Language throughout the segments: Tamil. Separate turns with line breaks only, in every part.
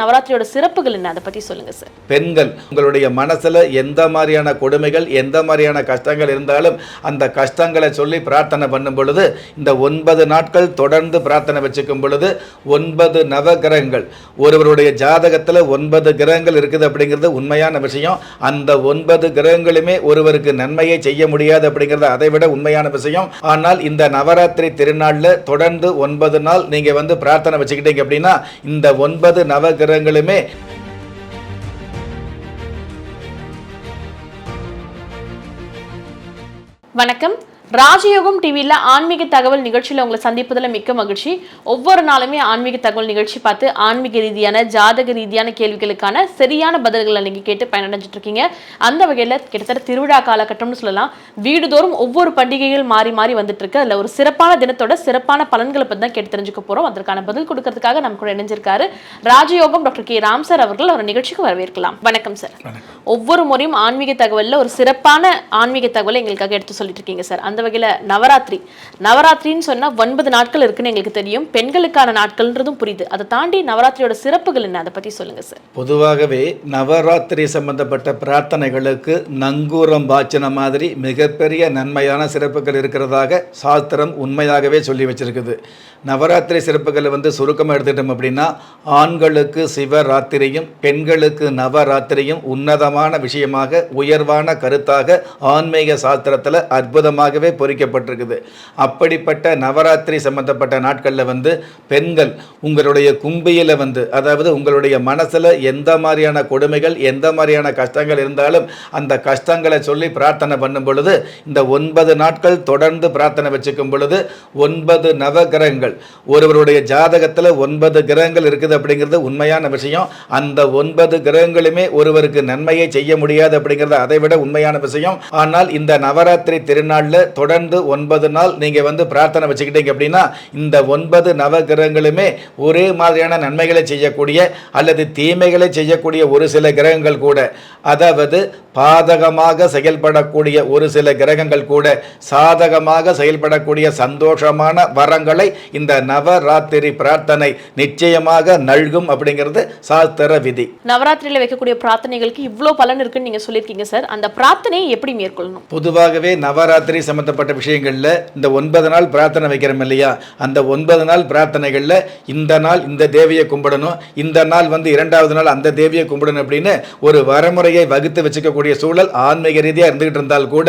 நவராத்திரியோட சிறப்புகள் என்ன? அதை பத்தி சொல்லுங்க சார்
பெண்கள் உங்களுடைய மனசுல எந்த மாதிரியான கொடுமைகள் எந்த மாதிரியான கஷ்டங்கள் இருந்தாலும் அந்த கஷ்டங்களை சொல்லி பிரார்த்தனை பண்ணும் பொழுது இந்த ஒன்பது நாட்கள் தொடர்ந்து பிரார்த்தனை வச்சுக்கும் பொழுது ஒன்பது நவகிரகங்கள் ஒருவருடைய ஜாதகத்துல ஒன்பது கிரகங்கள் இருக்குது அப்படிங்கிறது உண்மையான விஷயம். அந்த ஒன்பது கிரகங்களுமே ஒருவருக்கு நன்மையை செய்ய முடியாது அப்படிங்கிறது அதை விட உண்மையான விஷயம். ஆனால் இந்த நவராத்திரி திருநாளில் தொடர்ந்து ஒன்பது நாள் நீங்க வந்து பிரார்த்தனை வச்சுக்கிட்டீங்க அப்படின்னா இந்த ஒன்பது நவகிரகங்களுமே
வணக்கம். ராஜயோகம் டிவியில் ஆன்மீக தகவல் நிகழ்ச்சியில் உங்களை சந்திப்பதில் மிக்க மகிழ்ச்சி. ஒவ்வொரு நாளுமே ஆன்மீக தகவல் நிகழ்ச்சி பார்த்து ஆன்மீக ரீதியான ஜாதக ரீதியான கேள்விகளுக்கான சரியான பதில்களை நீங்கள் கேட்டு பயனடைஞ்சிட்டு இருக்கீங்க. அந்த வகையில் கிட்டத்தட்ட திருவிழா காலகட்டம்னு சொல்லலாம். வீடுதோறும் ஒவ்வொரு பண்டிகைகள் மாறி மாறி வந்துட்டு இருக்கு. அதில் ஒரு சிறப்பான தினத்தோட சிறப்பான பலன்களை பற்றி தான் கேட்டு தெரிஞ்சுக்க போகிறோம் அதற்கான பதில் கொடுக்கறதுக்காக நம்ம கூட இணைஞ்சிருக்காரு ராஜயோகம் டாக்டர் கே. ராம் சார் அவர்கள். ஒரு நிகழ்ச்சிக்கு வரவேற்கலாம். வணக்கம் சார். ஒவ்வொரு முறையும் ஆன்மீக தகவலில் ஒரு சிறப்பான ஆன்மீக தகவலை எங்களுக்காக எடுத்து சொல்லிட்டு இருக்கீங்க சார். அந்த வகையில் நவராத்திரி. நவராத்திரின்னு சொன்னால் ஒன்பது நாட்கள் இருக்குன்னு எங்களுக்கு தெரியும். பெண்களுக்கான நாட்கள்ன்றதும் புரியுது. அதை தாண்டி நவராத்திரியோட சிறப்புகள் என்ன? அதை பற்றி சொல்லுங்க சார்
பொதுவாகவே நவராத்திரி சம்பந்தப்பட்ட பிரார்த்தனைகளுக்கு நங்கூரம் பாய்ச்சின மாதிரி மிகப்பெரிய நன்மையான சிறப்புகள் இருக்கிறதாக சாஸ்திரம் உண்மையாகவே சொல்லி வச்சிருக்குது. நவராத்திரி சிறப்புகளை வந்து சுருக்கமாக எடுத்துட்டோம் அப்படின்னா ஆண்களுக்கு சிவராத்திரியும் பெண்களுக்கு நவராத்திரியும் உன்னதமான விஷயமாக உயர்வான கருத்தாக ஆன்மீக சாஸ்திரத்தில் அற்புதமாகவே பொறிக்கப்பட்டிருக்குது. அப்படிப்பட்ட நவராத்திரி சம்பந்தப்பட்ட நாட்களில் வந்து பெண்கள் உங்களுடைய கும்பியில் வந்து அதாவது உங்களுடைய மனசில் எந்த மாதிரியான கொடுமைகள் எந்த மாதிரியான கஷ்டங்கள் இருந்தாலும் அந்த கஷ்டங்களை சொல்லி பிரார்த்தனை பண்ணும் பொழுது இந்த ஒன்பது நாட்கள் தொடர்ந்து பிரார்த்தனை வச்சுக்கும் பொழுது ஒன்பது நவகிரகங்கள் ஒருவருடைய ஜாதகத்தில் ஒன்பது கிரகங்கள் இருக்குது அப்படிங்கிறது உண்மையான விஷயம். அந்த ஒன்பது கிரகங்களுமே ஒருவருக்கு நன்மையை செய்ய முடியாது அப்படிங்கிறது அதை விட உண்மையான விஷயம். ஆனால் இந்த நவராத்திரி திருநாளில் தொடர்ந்து ஒன்பது நாள் நீங்கள் வந்து பிரார்த்தனை வச்சுக்கிட்டீங்க அப்படின்னா இந்த ஒன்பது நவகிரகங்களுமே ஒரே மாதிரியான நன்மைகளை செய்யக்கூடிய அல்லது தீமைகளை செய்யக்கூடிய ஒரு சில கிரகங்கள் கூட. அதாவது பாதகமாக செயல்படக்கூடிய ஒரு சில கிரகங்கள் கூட சாதகமாக செயல்படக்கூடிய சந்தோஷமான வரங்களை இந்த நவராத்திரி பிரார்த்தனை நிச்சயமாக நல்கும் அப்படிங்கிறது சாஸ்திர விதி.
நவராத்திரியில வைக்கக்கூடிய பிரார்த்தனைகளுக்கு இவ்வளோ பலன் இருக்குன்னு நீங்க சொல்லியிருக்கீங்க சார். அந்த பிரார்த்தனையை எப்படி மேற்கொள்ளணும்?
பொதுவாகவே நவராத்திரி சம்பந்தப்பட்ட விஷயங்களில் இந்த ஒன்பது நாள் பிரார்த்தனை வைக்கிறோம் இல்லையா? அந்த ஒன்பது நாள் பிரார்த்தனைகளில் இந்த நாள் இந்த தேவியை கும்பிடணும் இந்த நாள் வந்து இரண்டாவது நாள் அந்த தேவியை கும்பிடணும் அப்படின்னு ஒரு வரமுறையை வகுத்து வச்சுக்கக்கூடிய சூழல் ஆன்மீக ரீதியாக இருந்துகிட்டு இருந்தால் கூட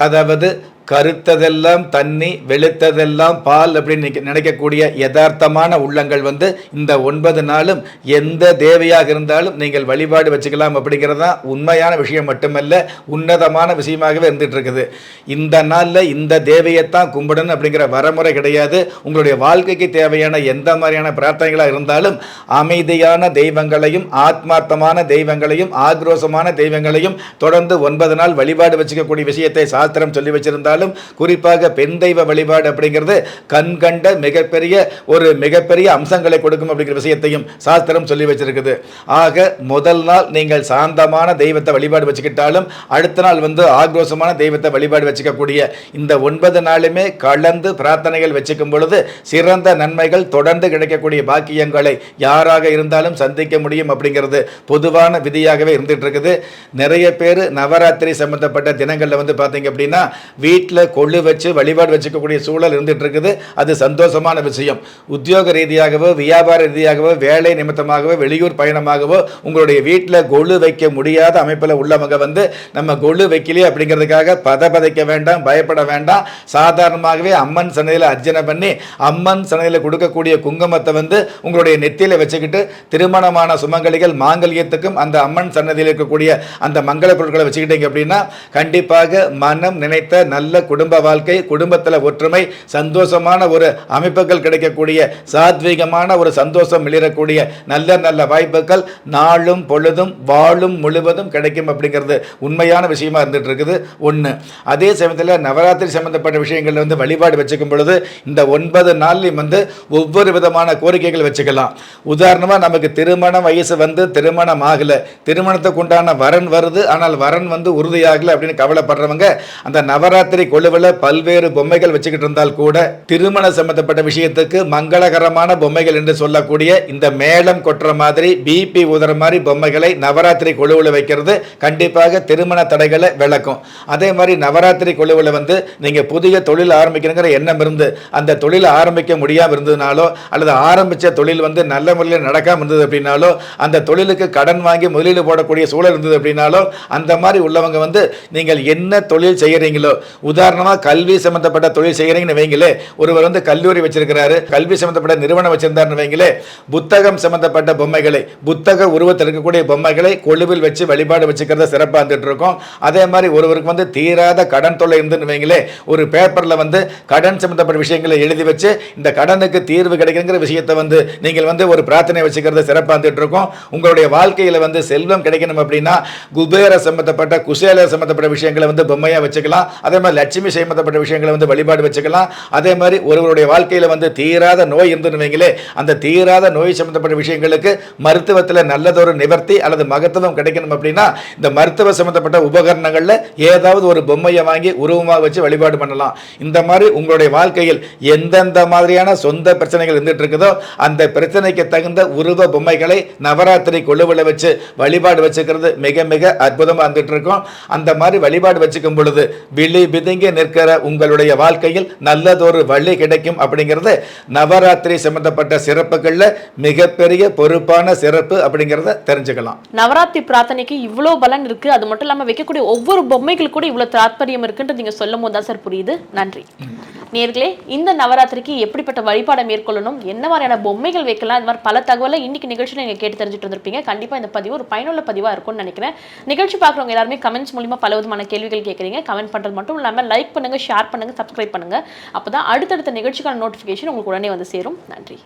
அதாவது கருத்ததெல்லாம் தண்ணி வெளுத்ததெல்லாம் பால் அப்படின்னு நினைக்கக்கூடிய யதார்த்தமான உள்ளங்கள் வந்து இந்த ஒன்பது நாளும் எந்த தேவையாக இருந்தாலும் நீங்கள் வழிபாடு வச்சுக்கலாம் அப்படிங்கிறது தான் உண்மையான விஷயம் மட்டுமல்ல உன்னதமான விஷயமாகவே இருந்துட்டு இருக்குது. இந்த நாளில் இந்த தேவையைத்தான் கும்பிடணும் அப்படிங்கிற வரமுறை கிடையாது. உங்களுடைய வாழ்க்கைக்கு தேவையான எந்த மாதிரியான பிரார்த்தனைகளாக இருந்தாலும் அமைதியான தெய்வங்களையும் ஆத்மார்த்தமான தெய்வங்களையும் ஆக்ரோசமான தெய்வங்களையும் தொடர்ந்து ஒன்பது நாள் வழிபாடு வச்சுக்கக்கூடிய விஷயத்தை சாஸ்திரம் சொல்லி இருந்தாலும் குறிப்பாக பெண் தெய்வ வழிபாடு அப்படிங்கிறது கண் கண்ட மிகப்பெரிய ஒரு மிகப்பெரிய அம்சங்களை கொடுக்கும் அப்படிங்கிற விஷயத்தையும் சாஸ்திரம் சொல்லி வச்சிருக்குது. ஆக முதல் நாள் நீங்கள் சாந்தமான தெய்வத்தை வழிபாடு வச்சுக்கிட்டாலும் அடுத்த நாள் வந்து ஆக்ரோஷமான தெய்வத்தை வழிபாடு வச்சுக்கக்கூடிய இந்த ஒன்பது நாளுமே கலந்து பிரார்த்தனைகள் வச்சுக்கும் பொழுது சிறந்த நன்மைகள் தொடர்ந்து கிடைக்கக்கூடிய பாக்கியங்களை யாராக இருந்தாலும் சந்திக்க முடியும் அப்படிங்கிறது பொதுவான விதியாகவே இருந்துட்டு இருக்குது. நிறைய பேர் நவராத்திரி சம்பந்தப்பட்ட தினங்களில் வந்து பார்த்தீங்க அப்படின்னா வீட்டில் வீட்டில் கொள்ளு வச்சு வழிபாடு வச்சுக்கக்கூடிய சூழல் இருந்துட்டு இருக்குது அது சந்தோஷமான விஷயம். உத்தியோக ரீதியாகவோ வியாபார ரீதியாகவோ வேலை நிமித்தமாகவோ வெளியூர் பயணமாகவோ உங்களுடைய வீட்டில் கொள்ளு வைக்க முடியாத அமைப்பில் உள்ளவங்க வந்து நம்ம கொள்ளு வைக்கலையே அப்படிங்கிறதுக்காக பதபதைக்க வேண்டாம் பயப்பட வேண்டாம். சாதாரணமாகவே அம்மன் சன்னதியில் அர்ச்சனை பண்ணி அம்மன் சன்னதியில் கொடுக்கக்கூடிய குங்குமத்தை வந்து உங்களுடைய நெத்தியில் வச்சுக்கிட்டு திருமணமான சுமங்கலிகள் மாங்கல்யத்துக்கும் அந்த அம்மன் சன்னதியில் இருக்கக்கூடிய அந்த மங்கள பொருட்களை வச்சுக்கிட்டீங்க அப்படின்னா கண்டிப்பாக மனம் நினைத்த நல்ல குடும்ப வாழ்க்கை குடும்பத்தில் ஒற்றுமை சந்தோஷமான ஒரு அமைப்புகள் கிடைக்கக்கூடிய சாத்வீகமான ஒரு சந்தோஷம் மிளிரக்கூடிய நல்ல நல்ல வாய்ப்புகள் நாளும் பொழுதும் வாழும் முழுவதும் கிடைக்கும் அப்படிங்கிறது உண்மையான விஷயமா இருந்துட்டு இருக்குது ஒன்று அதே சமயத்தில் நவராத்திரி சம்பந்தப்பட்ட விஷயங்கள் வந்து வழிபாடு வச்சுக்கும் பொழுது இந்த ஒன்பது நாள்லையும் வந்து ஒவ்வொரு விதமான கோரிக்கைகள் வச்சுக்கலாம். உதாரணமாக நமக்கு திருமண வயசு வந்து திருமணம் ஆகலை. திருமணத்துக்கு உண்டான வரன் வருது. ஆனால் வரன் வந்து உறுதியாகலை அப்படின்னு கவலைப்படுறவங்க அந்த நவராத்திரி கொழுவில் பல்வேறு பொம்மைகள் வச்சுக்கிட்டு இருந்தால் கூட திருமண சம்பந்தப்பட்ட விஷயத்துக்கு மங்களகரமான பொம்மைகள் என்று சொல்லக்கூடிய இந்த மேளம் கொட்டுற மாதிரி பிபி உதற மாதிரி பொம்மைகளை நவராத்திரி கொழுவில் வைக்கிறது கண்டிப்பாக திருமண தடைகளை விளக்கும். அதே மாதிரி நவராத்திரி கொழுவில் வந்து நீங்கள் புதிய தொழில் ஆரம்பிக்கணுங்கிற எண்ணம் இருந்து அந்த தொழிலை ஆரம்பிக்க முடியாமல் இருந்ததுனாலோ அல்லது ஆரம்பித்த தொழில் வந்து நல்ல முறையில் நடக்காமல் இருந்தது அப்படின்னாலோ அந்த தொழிலுக்கு கடன் வாங்கி முதலீடு போடக்கூடிய சூழல் இருந்தது அப்படின்னாலோ அந்த மாதிரி உள்ளவங்க வந்து நீங்கள் என்ன தொழில் செய்கிறீங்களோ உதாரணமாக கல்வி சம்பந்தப்பட்ட தொழில் செய்கிறீங்கன்னு வைங்களே ஒருவர் வந்து கல்லூரி வச்சிருக்கிறாரு கல்வி சம்பந்தப்பட்ட நிறுவனம் வச்சிருந்தாருன்னு வைங்களே புத்தகம் சம்பந்தப்பட்ட பொம்மைகளை புத்தக உருவத்தில் இருக்கக்கூடிய பொம்மைகளை கொழுவில் வச்சு வழிபாடு வச்சுக்கிறத சிறப்பாக இருந்துட்டு இருக்கோம் அதே மாதிரி ஒருவருக்கு வந்து தீராத கடன் தொல்லை இருந்துன்னு வைங்களே ஒரு பேப்பரில் வந்து கடன் சம்பந்தப்பட்ட விஷயங்களை எழுதி வச்சு இந்த கடனுக்கு தீர்வு கிடைக்குங்கிற விஷயத்தை வந்து நீங்கள் வந்து ஒரு பிரார்த்தனை வச்சுக்கிறத சிறப்பாக இருந்துட்டு இருக்கோம் உங்களுடைய வாழ்க்கையில் வந்து செல்வம் கிடைக்கணும் அப்படின்னா குபேர சம்பந்தப்பட்ட குசேல சம்பந்தப்பட்ட விஷயங்களை வந்து பொம்மையாக வச்சுக்கலாம். அதே மாதிரி லட்சுமி சம்மந்தப்பட்ட விஷயங்களை வந்து வழிபாடு வச்சுக்கலாம். அதே மாதிரி ஒருவருடைய வாழ்க்கையில் வந்து தீராத நோய் இருந்துன்னு அந்த தீராத நோய் சம்பந்தப்பட்ட விஷயங்களுக்கு மருத்துவத்தில் நல்லதொரு நிவர்த்தி அல்லது மகத்துவம் கிடைக்கணும் அப்படின்னா இந்த மருத்துவ சம்பந்தப்பட்ட உபகரணங்களில் ஏதாவது ஒரு பொம்மையை வாங்கி உருவமாக வச்சு வழிபாடு பண்ணலாம். இந்த மாதிரி உங்களுடைய வாழ்க்கையில் எந்தெந்த மாதிரியான சொந்த பிரச்சனைகள் இருந்துட்டு இருக்குதோ அந்த பிரச்சனைக்கு தகுந்த உருவ பொம்மைகளை நவராத்திரி கொழுவில் வச்சு வழிபாடு வச்சுக்கிறது மிக மிக அற்புதமாக இருந்துட்டு இருக்கும். அந்த மாதிரி வழிபாடு வச்சுக்கும் பொழுது விழி பிதுங்கி நிற்கிற உங்களுடைய வாழ்க்கையில் நல்லதொரு வழி கிடைக்கும் அப்படிங்கிறது நவராத்திரி சம்பந்தப்பட்ட சிறப்புகளில் மிகப்பெரிய பொறுப்பான சிறப்பு அப்படிங்கிறத தெரிஞ்சுக்கலாம்.
நவராத்திரி பிரார்த்தனைக்கு இவ்வளோ பலன் இருக்கு. அது மட்டும் இல்லாம வைக்கக்கூடிய ஒவ்வொரு பொம்மைகள் கூட இவ்வளவு தாற்பயம் இருக்குன்றது நீங்க சொல்லும் போது தான் சார் புரியுது. நன்றி. நேர்களே இந்த நவராத்திரிக்கு எப்படிப்பட்ட வழிபாடை மேற்கொள்ளணும் என்ன மாதிரியான பொம்மைகள் வைக்கலாம் இந்த மாதிரி பல தகவலை இன்னைக்கு நிகழ்ச்சியில் நீங்கள் கேட்டு தெரிஞ்சுட்டு இருந்திருப்பீங்க. கண்டிப்பாக இந்த பதிவு ஒரு பயனுள்ள பதிவாக இருக்கும்னு நினைக்கிறேன். நிகழ்ச்சி பார்க்குறவங்க எல்லாருமே கமெண்ட்ஸ் மூலிமா பல விதமான கேள்விகள் கேட்குறீங்க. கமெண்ட் பண்ணுறது மட்டும் இல்லாமல் லைக் பண்ணுங்கள் ஷேர் பண்ணுங்க சப்ஸ்கிரைப் பண்ணுங்க. அப்பதான் அடுத்தடுத்த நிகழ்ச்சிக்கான நோட்டிஃபிகேஷன் உங்களுக்கு உடனே வந்து சேரும். நன்றி.